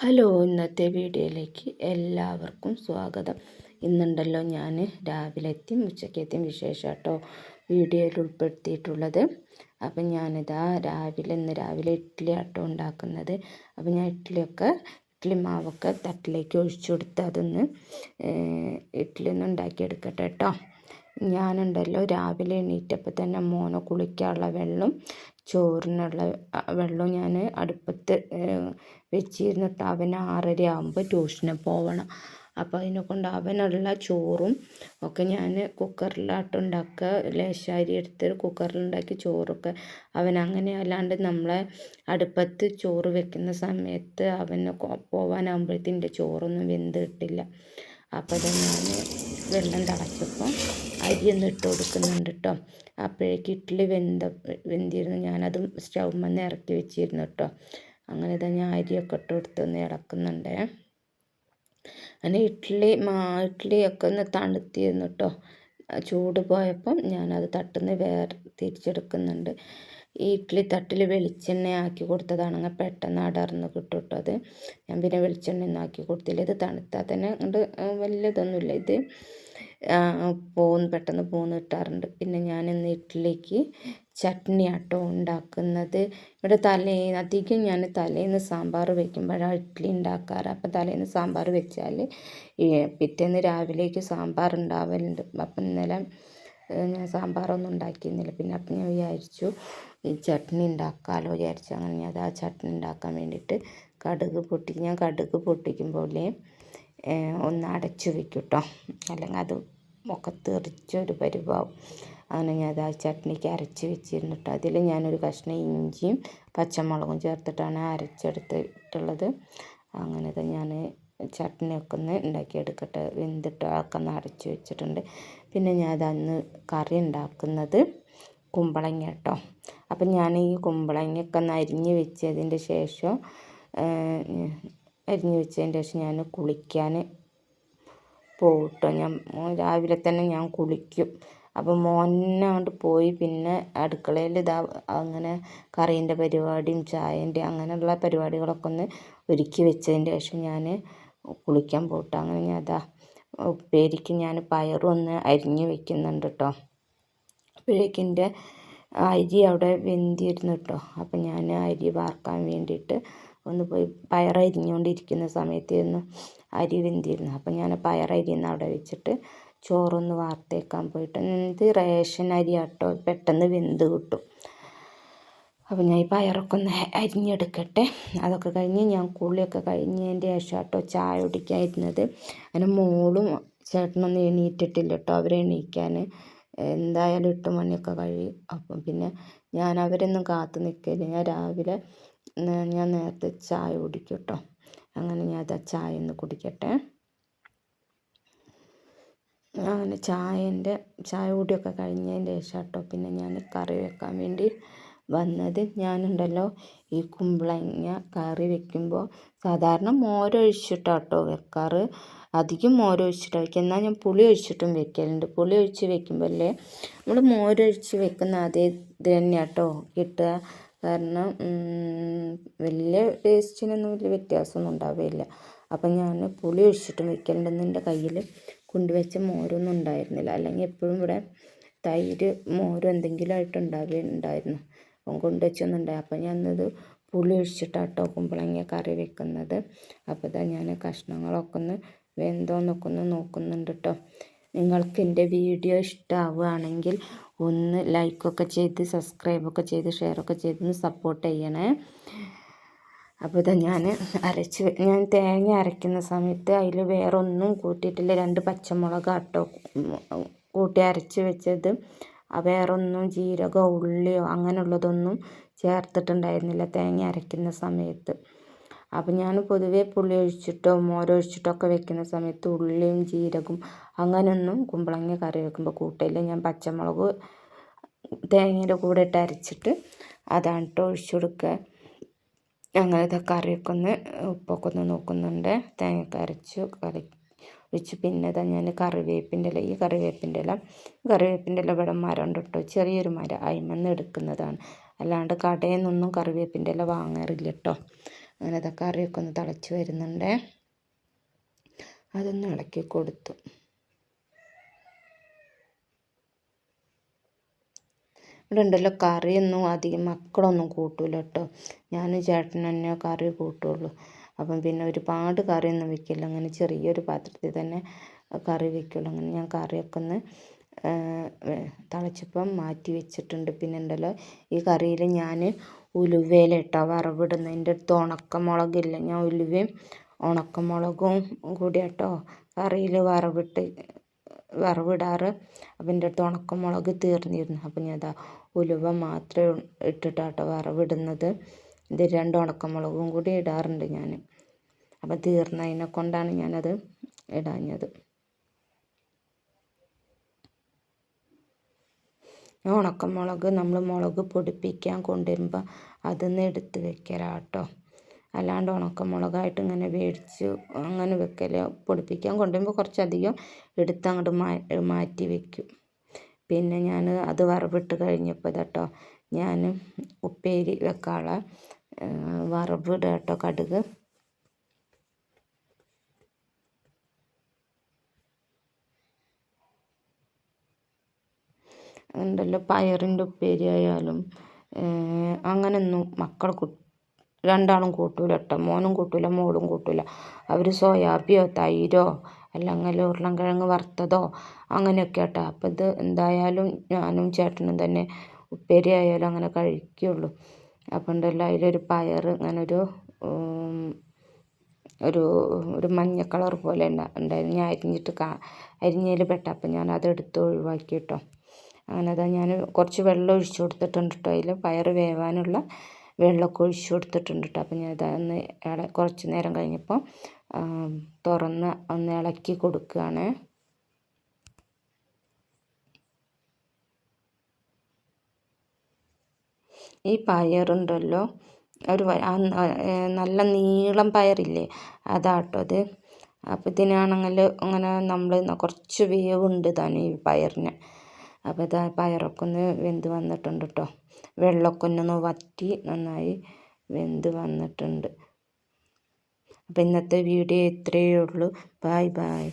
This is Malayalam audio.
ഹലോ ഇന്നത്തെ വീഡിയോയിലേക്ക് എല്ലാവർക്കും സ്വാഗതം. ഇന്നുണ്ടല്ലോ ഞാൻ രാവിലത്തെയും ഉച്ചക്കത്തെയും വിശേഷം കേട്ടോ വീഡിയോയിൽ ഉൾപ്പെടുത്തിയിട്ടുള്ളത്. അപ്പം ഞാനിതാ രാവിലെ ഇന്ന് രാവിലെ ഇഡ്ഡലി ആട്ടോ ഉണ്ടാക്കുന്നത്. അപ്പം ഞാൻ ഇഡ്ഡലിയൊക്കെ ഇഡ്ഡലി മാവൊക്കെ തട്ടിലേക്ക് ഒഴിച്ചു കൊടുത്ത് അതൊന്ന് ഇഡ്ഡലി ഒന്ന് ഉണ്ടാക്കിയെടുക്കട്ടെ കേട്ടോ ഞാനുണ്ടല്ലോ രാവിലെ എണീറ്റപ്പോൾ തന്നെ മോനെ കുളിക്കാനുള്ള വെള്ളം ചോറിനുള്ള വെള്ളം ഞാൻ അടുപ്പത്ത് വെച്ചിരുന്നിട്ട് അവൻ ആറര ആകുമ്പോൾ ട്യൂഷന് പോവണം. അപ്പോൾ അതിനെ കൊണ്ട് അവനുള്ള ചോറും ഒക്കെ ഞാൻ കുക്കറിലാട്ട് ഉണ്ടാക്കുക ലേശാരി എടുത്ത് കുക്കറിലുണ്ടാക്കി ചോറൊക്കെ അവൻ അങ്ങനെ അല്ലാണ്ട് നമ്മളെ അടുപ്പത്ത് ചോറ് വെക്കുന്ന സമയത്ത് അവന് പോവാനാകുമ്പോഴത്തേന്റെ ചോറൊന്നും വെന്ത് കിട്ടില്ല. അപ്പോൾ ഇത് ഞാൻ വെള്ളം തിളച്ചപ്പോൾ അരിയൊന്ന് ഇട്ട് കൊടുക്കുന്നുണ്ട് കേട്ടോ അപ്പോഴേക്ക് ഇഡ്ഡലി വെന്ത വെന്തിരുന്നു. ഞാനതും സ്റ്റൗമ്മ നിന്ന് ഇറക്കി വെച്ചിരുന്നു കേട്ടോ അങ്ങനെ തന്നെ അരിയൊക്കെ ഇട്ട് കൊടുത്തൊന്ന് ഇളക്കുന്നുണ്ട്. അങ്ങനെ ഇഡ്ഡലി മാ ഇഡ്ഡലിയൊക്കെ ഒന്ന് തണുത്തിരുന്നു കേട്ടോ ചൂട് പോയപ്പം ഞാനത് തട്ടുന്ന വേറെ തിരിച്ചെടുക്കുന്നുണ്ട്. ഈ ഇഡ്ഡലി തട്ടിൽ വെളിച്ചെണ്ണ ആക്കി കൊടുത്തതാണെങ്കിൽ പെട്ടെന്ന് അടർന്ന് കിട്ടും അത്. ഞാൻ പിന്നെ വെളിച്ചെണ്ണ ഒന്നും ആക്കി കൊടുത്തില്ല. ഇത് തണുത്താൽ തന്നെ അങ്ങോട്ട് വലിയതൊന്നുമില്ല ഇത് പോന്ന് പെട്ടെന്ന് പോന്ന് കിട്ടാറുണ്ട്. പിന്നെ ഞാൻ ഇന്ന് ഇഡ്ഡലിക്ക് ചട്നി ആട്ടോ ഉണ്ടാക്കുന്നത്. ഇവിടെ തലേ അധികം ഞാൻ തലേന്ന് സാമ്പാർ വയ്ക്കുമ്പോഴാണ് ഇഡ്ഡലി ഉണ്ടാക്കാറ്. അപ്പം തലേന്ന് സാമ്പാർ വെച്ചാൽ പിറ്റേന്ന് രാവിലേക്ക് സാമ്പാർ ഉണ്ടാവലുണ്ട്. അപ്പം ഇന്നലെ ഞാൻ സാമ്പാറൊന്നും ഉണ്ടാക്കിയിരുന്നില്ല. പിന്നെ അപ്പം ഞാൻ വിചാരിച്ചു ചട്നി ഉണ്ടാക്കാമല്ലോ വിചാരിച്ചു. അങ്ങനെ ഞാൻ അത് ആ ചട്നി ഉണ്ടാക്കാൻ വേണ്ടിയിട്ട് കടുക് പൊട്ടി ഞാൻ കടുക് പൊട്ടിക്കുമ്പോൾ ഒന്ന് അടച്ചു വെക്കും കേട്ടോ അല്ലെങ്കിൽ അത് ഒക്കെ തെറിച്ചൊരു പരിവാവും. അങ്ങനെ ഞാൻ അത് ആ ചട്നിക്ക് അരച്ച് വെച്ചിരുന്നു കേട്ടോ. അതിൽ ഞാനൊരു കഷ്ണം ഇഞ്ചിയും പച്ചമുളകും ചേർത്തിട്ടാണ് അരച്ചെടുത്തിട്ടുള്ളത്. അങ്ങനെ ഞാൻ ചട്നിയൊക്കെ ഒന്ന് ഉണ്ടാക്കിയെടുക്കട്ടെ. വെന്തിട്ട് ഒക്കെ ഒന്ന് അടച്ച് വെച്ചിട്ടുണ്ട്. പിന്നെ ഞാൻ അതന്ന് കറി ഉണ്ടാക്കുന്നത് കുമ്പളങ്ങ കേട്ടോ അപ്പം ഞാൻ ഈ കുമ്പളങ്ങയൊക്കെ ഒന്ന് അരിഞ്ഞ് വെച്ചതിന്റെ ശേഷം അരിഞ്ഞ് വെച്ചതിന്റെ ശേഷം ഞാൻ കുളിക്കാൻ പോകട്ടോ ഞാൻ രാവിലെ തന്നെ ഞാൻ കുളിക്കും. അപ്പം മോനങ്ങോട്ട് പോയി പിന്നെ അടുക്കളയിൽ ഇതാ അങ്ങനെ കറീന്റെ പരിപാടിയും ചായന്റെ അങ്ങനെയുള്ള പരിപാടികളൊക്കെ ഒന്ന് ഒരുക്കി വെച്ചതിന്റെ ശേഷം ഞാൻ കുളിക്കാൻ പോട്ടെ അങ്ങനെ ഞാൻ അതാ ഉപ്പേരിക്ക് ഞാൻ പയറൊന്ന് അരിഞ്ഞ് വെക്കുന്നുണ്ട് കേട്ടോ അപ്പോഴേക്കും അരി അവിടെ വെന്തിരുന്നു കേട്ടോ അപ്പം ഞാൻ അരി വാർക്കാൻ വേണ്ടിയിട്ട് ഒന്ന് പോയി പയറരിഞ്ഞുകൊണ്ടിരിക്കുന്ന സമയത്തായിരുന്നു അരി വെന്തിരുന്നു. അപ്പം ഞാൻ പയറരിന്ന് അവിടെ വെച്ചിട്ട് ചോറൊന്ന് വാർത്തേക്കാൻ പോയിട്ട്. ഇത് റേഷൻ അരി ആട്ടോ പെട്ടെന്ന് വെന്ത് കിട്ടും. അപ്പോൾ ഞാൻ ഈ പയറൊക്കെ ഒന്ന് അരിഞ്ഞെടുക്കട്ടെ. അതൊക്കെ കഴിഞ്ഞ് ഞാൻ കുളിയൊക്കെ കഴിഞ്ഞതിന്റെ ശേഷം കേട്ടോ ചായ കുടിക്കാതിരുന്നത് അതിന് മോളും ചേട്ടനൊന്നും എണീറ്റിട്ടില്ല കേട്ടോ അവരെ എണീക്കാൻ എന്തായാലും എട്ട് മണിയൊക്കെ കഴിയും അപ്പം പിന്നെ ഞാൻ അവരൊന്നും കാത്തു നിൽക്കില്ല ഞാൻ രാവിലെ ഞാൻ നേരത്തെ ചായ കുടിക്കും കേട്ടോ അങ്ങനെ ഞാൻ അത് ചായ ഒന്ന് കുടിക്കട്ടെ. അങ്ങനെ ചായന്റെ ചായ കൂടിയൊക്കെ കഴിഞ്ഞതിന്റെ ശേഷം കേട്ടോ പിന്നെ ഞാൻ കറി വെക്കാൻ വേണ്ടി വന്നത് ഞാനുണ്ടല്ലോ. ഈ കുമ്പളങ്ങ കറി വെക്കുമ്പോൾ സാധാരണ മോരൊഴിച്ചിട്ടാണ് കേട്ടോ വെക്കാറ്. അധികം മോരൊഴിച്ചിട്ടാണ് വയ്ക്കുക എന്നാൽ ഞാൻ പുളി ഒഴിച്ചിട്ടും വെക്കലുണ്ട്. പുളി ഒഴിച്ച് വെക്കുമ്പോൾ അല്ലേ നമ്മൾ മോരൊഴിച്ച് വെക്കുന്ന അതേ ഇത് തന്നെയാണ് കേട്ടോ കിട്ടുക. കാരണം വലിയ ടേസ്റ്റിനൊന്നും വലിയ വ്യത്യാസമൊന്നും ഉണ്ടാവുകയില്ല അപ്പം ഞാൻ പുളി ഒഴിച്ചിട്ടും വെക്കലുണ്ടെന്ന് എന്റെ കയ്യിൽ കൊണ്ടുവച്ച മോരൊന്നും ഉണ്ടായിരുന്നില്ല. അല്ലെങ്കിൽ എപ്പോഴും ഇവിടെ തൈര് മോരും എന്തെങ്കിലും ആയിട്ട് ഉണ്ടാവുകയുണ്ടായിരുന്നു അപ്പം കൊണ്ടുവച്ചൊന്നുണ്ട്. അപ്പം ഞാനത് പുളി ഒഴിച്ചിട്ടാട്ടോ കുമ്പളങ്ങ കറി വെക്കുന്നത്. അപ്പോൾ ഇതാ ഞാൻ കഷ്ണങ്ങളൊക്കെ ഒന്ന് വെന്തോന്നൊക്കെ ഒന്ന് നോക്കുന്നുണ്ട് കേട്ടോ നിങ്ങൾക്ക് എന്റെ വീഡിയോ ഇഷ്ടമാവുകയാണെങ്കിൽ ഒന്ന് ലൈക്കൊക്കെ ചെയ്ത് സബ്സ്ക്രൈബൊക്കെ ചെയ്ത് ഷെയറൊക്കെ ചെയ്ത് സപ്പോർട്ട് ചെയ്യണേ. അപ്പോൾ ഇതാ ഞാൻ അരച്ച് ഞാൻ തേങ്ങ അരയ്ക്കുന്ന സമയത്ത് അതിൽ വേറൊന്നും കൂട്ടിയിട്ടില്ല. രണ്ട് പച്ചമുളക് ആട്ടോ കൂട്ടി അരച്ച് വെച്ചത്. വേറൊന്നും ജീരകമോ ഉള്ളിയോ അങ്ങനെയുള്ളതൊന്നും ചേർത്തിട്ടുണ്ടായിരുന്നില്ല തേങ്ങ അരയ്ക്കുന്ന സമയത്ത്. അപ്പം ഞാൻ പൊതുവേ പുളി ഒഴിച്ചിട്ടോ മോരൊഴിച്ചിട്ടോ ഒക്കെ വെക്കുന്ന സമയത്ത് ഉള്ളിയും ജീരകവും അങ്ങനെയൊന്നും കുമ്പളങ്ങ കറി വെക്കുമ്പോൾ കൂട്ടയില്ല ഞാൻ പച്ചമുളക് തേങ്ങയുടെ കൂടെ ഇട്ട് അരച്ചിട്ട് അതാണ് കേട്ടോ ഒഴിച്ചു കൊടുക്കുക. അങ്ങനത്തെ കറിയൊക്കെ ഒന്ന് ഉപ്പൊക്കെ ഒന്ന് നോക്കുന്നുണ്ട്. തേങ്ങയൊക്കെ അരച്ചു കറി വെച്ച്. പിന്നെ ഇതാ ഞാൻ കറിവേപ്പിന്റെ ഇല ഈ കറിവേപ്പിന്റെ ഇല കറിവേപ്പിന്റെ ഇല ഇവിടെ മരം ചെറിയൊരു മരം അയിമെന്ന് എടുക്കുന്നതാണ്. അല്ലാണ്ട് കടയിൽ നിന്നൊന്നും കറിവേപ്പിന്റെ ഇല വാങ്ങാറില്ല കേട്ടോ അങ്ങനെ അത് കറിയൊക്കെ ഒന്ന് തിളച്ച് വരുന്നുണ്ട്. അതൊന്ന് ഇളക്കി കൊടുത്തു. ഇവിടെ ഉണ്ടല്ലോ കറിയൊന്നും അധികം മക്കളൊന്നും കൂട്ടൂല കേട്ടോ ഞാനും ചേട്ടൻ തന്നെ കറി കൂട്ടുള്ളൂ. അപ്പം പിന്നെ ഒരുപാട് കറിയൊന്നും വെക്കില്ല. അങ്ങനെ ചെറിയൊരു പാത്രത്തിൽ തന്നെ കറി വെക്കുള്ളൂ. അങ്ങനെ ഞാൻ കറിയൊക്കെ ഒന്ന് തിളച്ചപ്പം മാറ്റി വെച്ചിട്ടുണ്ട്. പിന്നെ ഉണ്ടല്ലോ ഈ കറിയിൽ ഞാൻ ഉലുവയില ഇട്ടോ വറവിടുന്നത് എന്റെ അടുത്ത് ഉണക്കമുളകില്ല ഞാൻ ഉലുവയും ഉണക്കമുളകും കൂടി കേട്ടോ കറിയിൽ വറവിട്ട് വറവിടാറ്. അപ്പം എന്റെ അടുത്ത് ഉണക്കമുളക് തീർന്നിരുന്നു. അപ്പം ഞാൻ അതാ ഉലുവ മാത്രമേ ഇട്ടിട്ടാട്ടോ വറവിടുന്നത്. ഇത് രണ്ട് ഉണക്കമുളകും കൂടി ഇടാറുണ്ട് ഞാൻ അപ്പം തീർന്നതിനെ കൊണ്ടാണ് ഞാനത് ഇടാഞ്ഞത്. ഉണക്കമുളക് നമ്മൾ മുളക് പൊടിപ്പിക്കാൻ കൊണ്ടുവരുമ്പോൾ അതൊന്ന് എടുത്ത് വെക്കലാട്ടോ. അല്ലാണ്ട് ഉണക്കമുളകായിട്ട് ഇങ്ങനെ വേടിച്ച് അങ്ങനെ വെക്കൽ പൊടിപ്പിക്കാൻ കൊണ്ടുവരുമ്പോൾ കുറച്ചധികം എടുത്ത് അങ്ങോട്ട് മാറ്റി വെക്കും. പിന്നെ ഞാൻ അത് വറവിട്ട് കഴിഞ്ഞപ്പോൾ കേട്ടോ ഞാൻ ഉപ്പേരി വെക്കാനുള്ള വറവിടുക കേട്ടോ കടുക്. ഉണ്ടല്ലോ പയറിന്റെ ഉപ്പേരി ആയാലും അങ്ങനെയൊന്നും മക്കൾ രണ്ടാളും കൂട്ടൂല കേട്ടോ മോനും കൂട്ടൂല മോളും കൂട്ടൂല. അവർ സോയാബിയോ തൈരോ അല്ലെങ്കിൽ ഉരുളൻകിഴങ്ങ് വറുത്തതോ അങ്ങനെയൊക്കെ കേട്ടോ അപ്പോൾ ഇത് എന്തായാലും ഞാനും ചേട്ടനും തന്നെ ഉപ്പേരി ആയാലും അങ്ങനെ കഴിക്കുകയുള്ളൂ അപ്പോൾ ഉണ്ടല്ലോ അതിലൊരു പയർ അങ്ങനൊരു ഒരു ഒരു മഞ്ഞ കളർ പോലെ ഉണ്ടായിരുന്നു. ഞാൻ അരിഞ്ഞിട്ട് കാ അരിഞ്ഞതിൽ പെട്ട. അപ്പം ഞാൻ അത് എടുത്ത് ഒഴിവാക്കി കേട്ടോ അങ്ങനെ അതാ ഞാൻ കുറച്ച് വെള്ളം ഒഴിച്ച് കൊടുത്തിട്ടുണ്ട് കേട്ടോ. അതിൽ പയർ വേവാനുള്ള വെള്ളമൊക്കെ ഒഴിച്ചു കൊടുത്തിട്ടുണ്ട് കേട്ടോ. അപ്പം ഞാൻ ഇതൊന്ന് ഇള കുറച്ച് നേരം കഴിഞ്ഞപ്പോൾ തുറന്ന് ഒന്ന് ഇളക്കി കൊടുക്കുകയാണ്. ഈ പയറുണ്ടല്ലോ ഒരു നല്ല നീളം പയറില്ലേ അതാട്ടോ അത്. അപ്പോൾ ഇതിനാണെങ്കിൽ അങ്ങനെ നമ്മൾ കുറച്ച് വേവുണ്ട് താനും ഈ പയറിന്. അപ്പോൾ ഇതാ പയറൊക്കെ ഒന്ന് വെന്ത് വന്നിട്ടുണ്ട് കേട്ടോ വെള്ളമൊക്കെ ഒന്ന് വറ്റി നന്നായി വെന്ത് വന്നിട്ടുണ്ട്. അപ്പോൾ ഇന്നത്തെ വീഡിയോ ഇത്രയേ ഉള്ളൂ. Bye bye